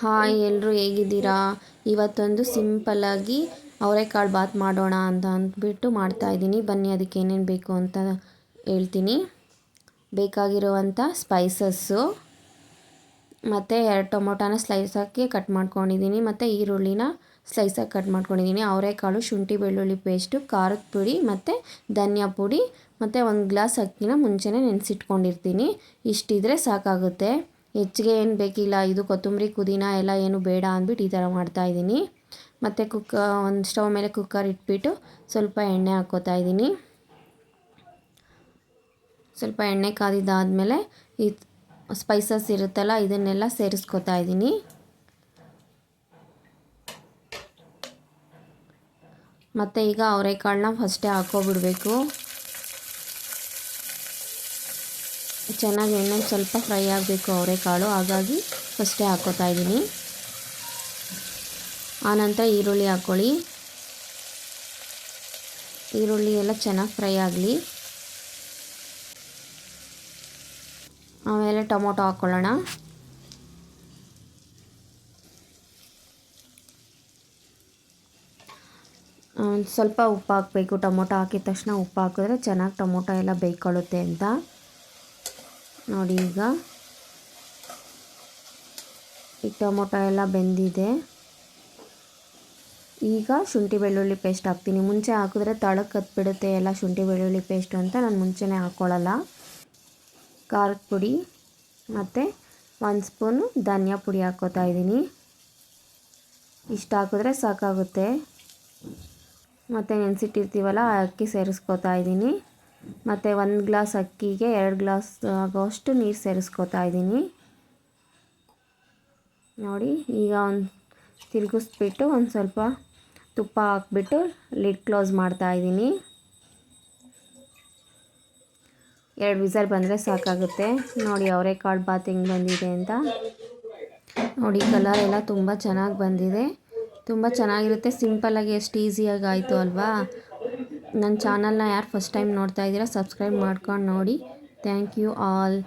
Hi ಎಲ್ಲರೂ ಹೇಗಿದ್ದೀರಾ? ಇವತ್ತೊಂದು ಸಿಂಪಲ್ಲಾಗಿ ಅವರೆಕಾಳು ಬಾತ್ ಮಾಡೋಣ ಅಂತ ಅಂದ್ಬಿಟ್ಟು ಮಾಡ್ತಾಯಿದ್ದೀನಿ ಬನ್ನಿ, ಅದಕ್ಕೆ ಏನೇನು ಬೇಕು ಅಂತ ಹೇಳ್ತೀನಿ. ಬೇಕಾಗಿರುವಂಥ ಸ್ಪೈಸಸ್ಸು, ಮತ್ತು ಎರಡು ಟೊಮೊಟೊನ ಸ್ಲೈಸ್ ಹಾಕಿ ಕಟ್ ಮಾಡ್ಕೊಂಡಿದ್ದೀನಿ, ಮತ್ತು ಈರುಳ್ಳಿನ ಸ್ಲೈಸಾಗಿ ಕಟ್ ಮಾಡ್ಕೊಂಡಿದ್ದೀನಿ. ಅವರೆಕಾಳು, ಶುಂಠಿ, ಬೆಳ್ಳುಳ್ಳಿ ಪೇಸ್ಟು ಖಾರದ ಪುಡಿ, ಮತ್ತು ಧನಿಯಾ ಪುಡಿ, ಮತ್ತು ಒಂದು ಗ್ಲಾಸ್ ಅಕ್ಕಿನ ಮುಂಚೆನೇ ನೆನೆಸಿಟ್ಕೊಂಡಿರ್ತೀನಿ. ಇಷ್ಟಿದ್ರೆ ಸಾಕಾಗುತ್ತೆ. ಹೆಚ್ಚಿಗೆ ಏನು ಬೇಕಿಲ್ಲ, ಇದು ಕೊತ್ತಂಬರಿ, ಪುದೀನ ಎಲ್ಲ ಏನು ಬೇಡ ಅಂದ್ಬಿಟ್ಟು ಈ ಥರ ಮಾಡ್ತಾಯಿದ್ದೀನಿ ಮತ್ತು ಕುಕ್ಕ ಒಂದು ಸ್ಟವ್ ಮೇಲೆ ಕುಕ್ಕರ್ ಇಟ್ಬಿಟ್ಟು ಸ್ವಲ್ಪ ಎಣ್ಣೆ ಹಾಕ್ಕೋತಾ ಇದ್ದೀನಿ. ಸ್ವಲ್ಪ ಎಣ್ಣೆ ಕಾದಿದ್ದಾದಮೇಲೆ ಈ ಸ್ಪೈಸಸ್ ಇರುತ್ತಲ್ಲ, ಇದನ್ನೆಲ್ಲ ಸೇರಿಸ್ಕೊತಾ ಇದ್ದೀನಿ. ಮತ್ತು ಈಗ ಅವರೆಕಾಳನ್ನ ಫಸ್ಟೇ ಹಾಕ್ಕೊಬಿಡ್ಬೇಕು ಚೆನ್ನಾಗಿ ಇನ್ನೊಂದು ಸ್ವಲ್ಪ ಫ್ರೈ ಆಗಬೇಕು ಅವರೆಕಾಳು. ಹಾಗಾಗಿ ಫಸ್ಟೇ ಹಾಕೋತಾ ಇದ್ದೀನಿ. ಆನಂತರ ಈರುಳ್ಳಿ ಹಾಕ್ಕೊಳ್ಳಿ ಈರುಳ್ಳಿ ಎಲ್ಲ ಚೆನ್ನಾಗಿ ಫ್ರೈ ಆಗಲಿ. ಆಮೇಲೆ ಟೊಮೊಟೊ ಹಾಕ್ಕೊಳ್ಳೋಣ ಸ್ವಲ್ಪ ಉಪ್ಪು ಹಾಕಬೇಕು. ಟೊಮೊಟೊ ಹಾಕಿದ ತಕ್ಷಣ ಉಪ್ಪು ಹಾಕಿದ್ರೆ ಚೆನ್ನಾಗಿ ಟೊಮೊಟೊ ಎಲ್ಲ ಬೇಯ್ಕೊಳ್ಳುತ್ತೆ ಅಂತ. ನೋಡಿ ಈಗ. ಈ ಟೊಮೊಟೊ ಎಲ್ಲ ಬೆಂದಿದೆ. ಈಗ ಶುಂಠಿ ಬೆಳ್ಳುಳ್ಳಿ ಪೇಸ್ಟ್ ಹಾಕ್ತೀನಿ. ಮುಂಚೆ ಹಾಕಿದ್ರೆ ತಳಕ್ಕೆ ಕತ್ಬಿಡುತ್ತೆ ಎಲ್ಲ ಶುಂಠಿ ಬೆಳ್ಳುಳ್ಳಿ ಪೇಸ್ಟ್ ಅಂತ. ನಾನು ಮುಂಚೆನೇ ಹಾಕ್ಕೊಳ್ಳಲ್ಲ ಖಾರದ ಪುಡಿ ಮತ್ತು ಒಂದು ಸ್ಪೂನು ಧನಿಯಾ ಪುಡಿ ಹಾಕೋತಾ ಇದ್ದೀನಿ. ಇಷ್ಟು ಹಾಕಿದ್ರೆ ಸಾಕಾಗುತ್ತೆ. ಮತ್ತು ನೆನೆಸಿಟ್ಟಿರ್ತೀವಲ್ಲ, ಅಕ್ಕಿ ಸೇರಿಸ್ಕೋತಾ ಇದ್ದೀನಿ. ಮತ್ತು ಒಂದು ಗ್ಲಾಸ್ ಅಕ್ಕಿಗೆ ಎರಡು ಗ್ಲಾಸ್ ಆಗೋಷ್ಟು ನೀರು ಸೇರಿಸ್ಕೊತಾ ಇದ್ದೀನಿ ನೋಡಿ, ಈಗ ಒಂದು ತಿರುಗಿಸ್ಬಿಟ್ಟು ಒಂದು ಸ್ವಲ್ಪ ತುಪ್ಪ ಹಾಕ್ಬಿಟ್ಟು ಲಿಡ್ ಕ್ಲೋಸ್ ಮಾಡ್ತಾ ಇದ್ದೀನಿ ಎರಡು ವಿಸಲ್ ಬಂದರೆ ಸಾಕಾಗುತ್ತೆ. ನೋಡಿ ಅವರೆಕಾಳು ಬಾತ್ ಹೆಂಗೆ ಬಂದಿದೆ ಅಂತ. ನೋಡಿ, ಕಲರ್ ಎಲ್ಲ ತುಂಬ ಚೆನ್ನಾಗಿ ಬಂದಿದೆ. ತುಂಬ ಚೆನ್ನಾಗಿರುತ್ತೆ. ಸಿಂಪಲ್ಲಾಗಿ ಎಷ್ಟು ಈಸಿಯಾಗಿ ಆಯಿತು ಅಲ್ವಾ? ನನ್ನ ಚಾನಲ್ನ ಯಾರು ಫಸ್ಟ್ ಟೈಮ್ ನೋಡ್ತಾ ಇದ್ದೀರಾ ಸಬ್ಸ್ಕ್ರೈಬ್ ಮಾಡ್ಕೊಂಡು ನೋಡಿ. Thank you all.